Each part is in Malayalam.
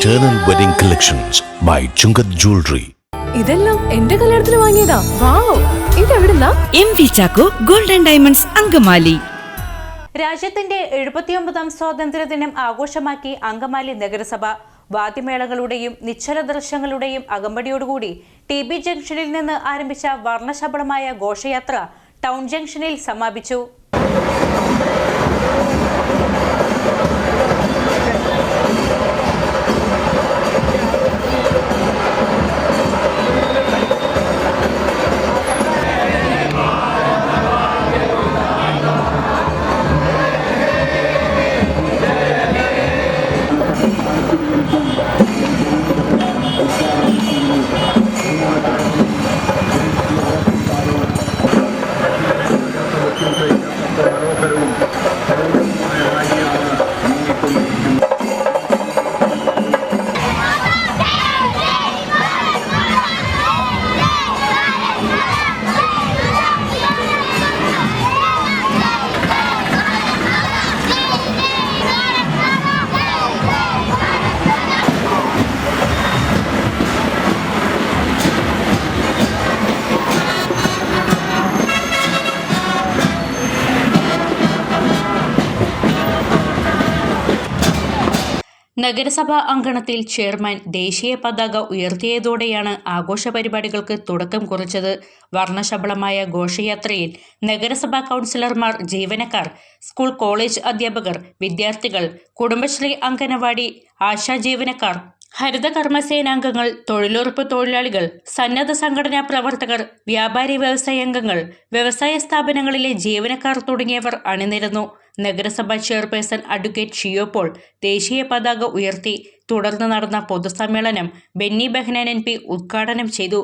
Eternal Wedding Collections by Chungath Jewelry. ഇതെല്ലാം എന്റെ കല്യാണത്തിന് വാങ്ങിയതാ. Wow ഇതെവിടുന്നാ? M V Chacko golden diamonds Angamaly. രാജ്യത്തിന്റെ എഴുപത്തിയൊമ്പതാം സ്വാതന്ത്ര്യ ദിനം ആഘോഷമാക്കി അങ്കമാലി നഗരസഭ. വാദ്യമേളങ്ങളുടെയും നിശ്ചല ദൃശ്യങ്ങളുടെയും അകമ്പടിയോടുകൂടി ടി ബി ജംഗ്ഷനിൽ നിന്ന് ആരംഭിച്ച വർണശബളമായ ഘോഷയാത്ര ടൗൺ ജംഗ്ഷനിൽ സമാപിച്ചു. നഗരസഭാ അങ്കണത്തിൽ ചെയർമാൻ ദേശീയ പതാക ഉയർത്തിയതോടെയാണ് ആഘോഷ പരിപാടികൾക്ക് തുടക്കം കുറിച്ചത്. വർണശബളമായ ഘോഷയാത്രയിൽ നഗരസഭാ കൗൺസിലർമാർ ജീവനക്കാർ സ്കൂൾ കോളേജ് അധ്യാപകർ വിദ്യാർത്ഥികൾ കുടുംബശ്രീ അംഗനവാടി ആശാ ജീവനക്കാർ ഹരിത കർമ്മസേനാംഗങ്ങൾ തൊഴിലുറപ്പ് തൊഴിലാളികൾ സന്നദ്ധ സംഘടനാ പ്രവർത്തകർ വ്യാപാരി വ്യവസായ അംഗങ്ങൾ വ്യവസായ സ്ഥാപനങ്ങളിലെ ജീവനക്കാർ തുടങ്ങിയവർ അണിനിരന്നു. നഗരസഭാ ചെയർപേഴ്സൺ അഡ്വക്കേറ്റ് ഷിയോ പോൾ ദേശീയ പതാക ഉയർത്തി. തുടർന്ന് നടന്ന പൊതുസമ്മേളനം ബെന്നി ബെഹ്നാൻ എം പി ഉദ്ഘാടനം ചെയ്തു.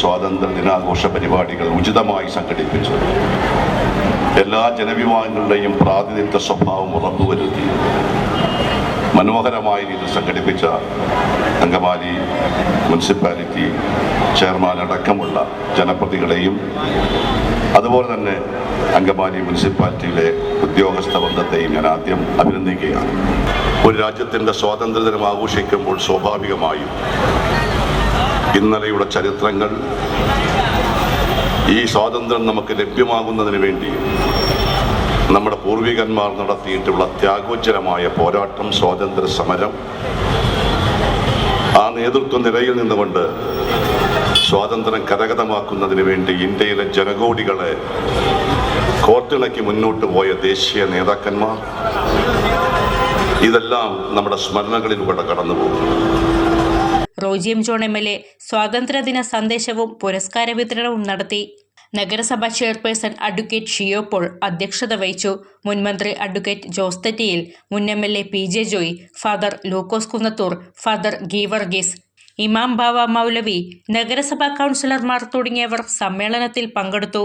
സ്വാതന്ത്ര്യ ദിനാഘോഷ പരിപാടികൾ ഉചിതമായി സംഘടിപ്പിച്ചു. എല്ലാ ജനവിഭാഗങ്ങളുടെയും പ്രാതിനിധ്യ സ്വഭാവം ഉറപ്പുവരുത്തി മനോഹരമായ രീതിയിൽ സംഘടിപ്പിച്ച അങ്കമാലി മുനിസിപ്പാലിറ്റി ചെയർമാൻ അടക്കമുള്ള ജനപ്രതികളെയും അതുപോലെ തന്നെ അങ്കമാലി മുനിസിപ്പാലിറ്റിയിലെ ഉദ്യോഗസ്ഥ ബന്ധത്തെയും ഞാൻ ആദ്യം അഭിനന്ദിക്കുകയാണ്. ഒരു രാജ്യത്തിന്റെ സ്വാതന്ത്ര്യദിനം ആഘോഷിക്കുമ്പോൾ സ്വാഭാവികമായും ഇന്നലെയുടെ ചരിത്രങ്ങൾ ഈ സ്വാതന്ത്ര്യം നമുക്ക് ലഭ്യമാകുന്നതിന് വേണ്ടി നമ്മുടെ പൂർവികന്മാർ നടത്തിയിട്ടുള്ള ത്യാഗോജ്ജലമായ പോരാട്ടം സ്വാതന്ത്ര്യ സമരം ആ നേതൃത്വ നിലയിൽ നിന്നുകൊണ്ട് സ്വാതന്ത്ര്യം കരഗതമാക്കുന്നതിന് വേണ്ടി ഇന്ത്യയിലെ ജനകോടികളെ കോർത്തിളക്കി മുന്നോട്ട് പോയ ദേശീയ നേതാക്കന്മാർ ഇതെല്ലാം നമ്മുടെ സ്മരണകളിലൂടെ കടന്നുപോകും Roji M John M L A സ്വാതന്ത്ര്യദിന സന്ദേശവും പുരസ്കാര വിതരണവും നടത്തി നഗരസഭാ ചെയർപേഴ്സൺ അഡ്വക്കേറ്റ് ഷിയോ പോൾ അധ്യക്ഷത വഹിച്ചു. മുൻമന്ത്രി അഡ്വക്കേറ്റ് ജോസ് തെറ്റിയിൽ മുൻ M L A P J Joy father Lukose Kunnathur father Geevarghese ഇമാം ബാവ മൗലവി നഗരസഭാ കൗൺസിലർമാർ തുടങ്ങിയവർ സമ്മേളനത്തിൽ പങ്കെടുത്തു.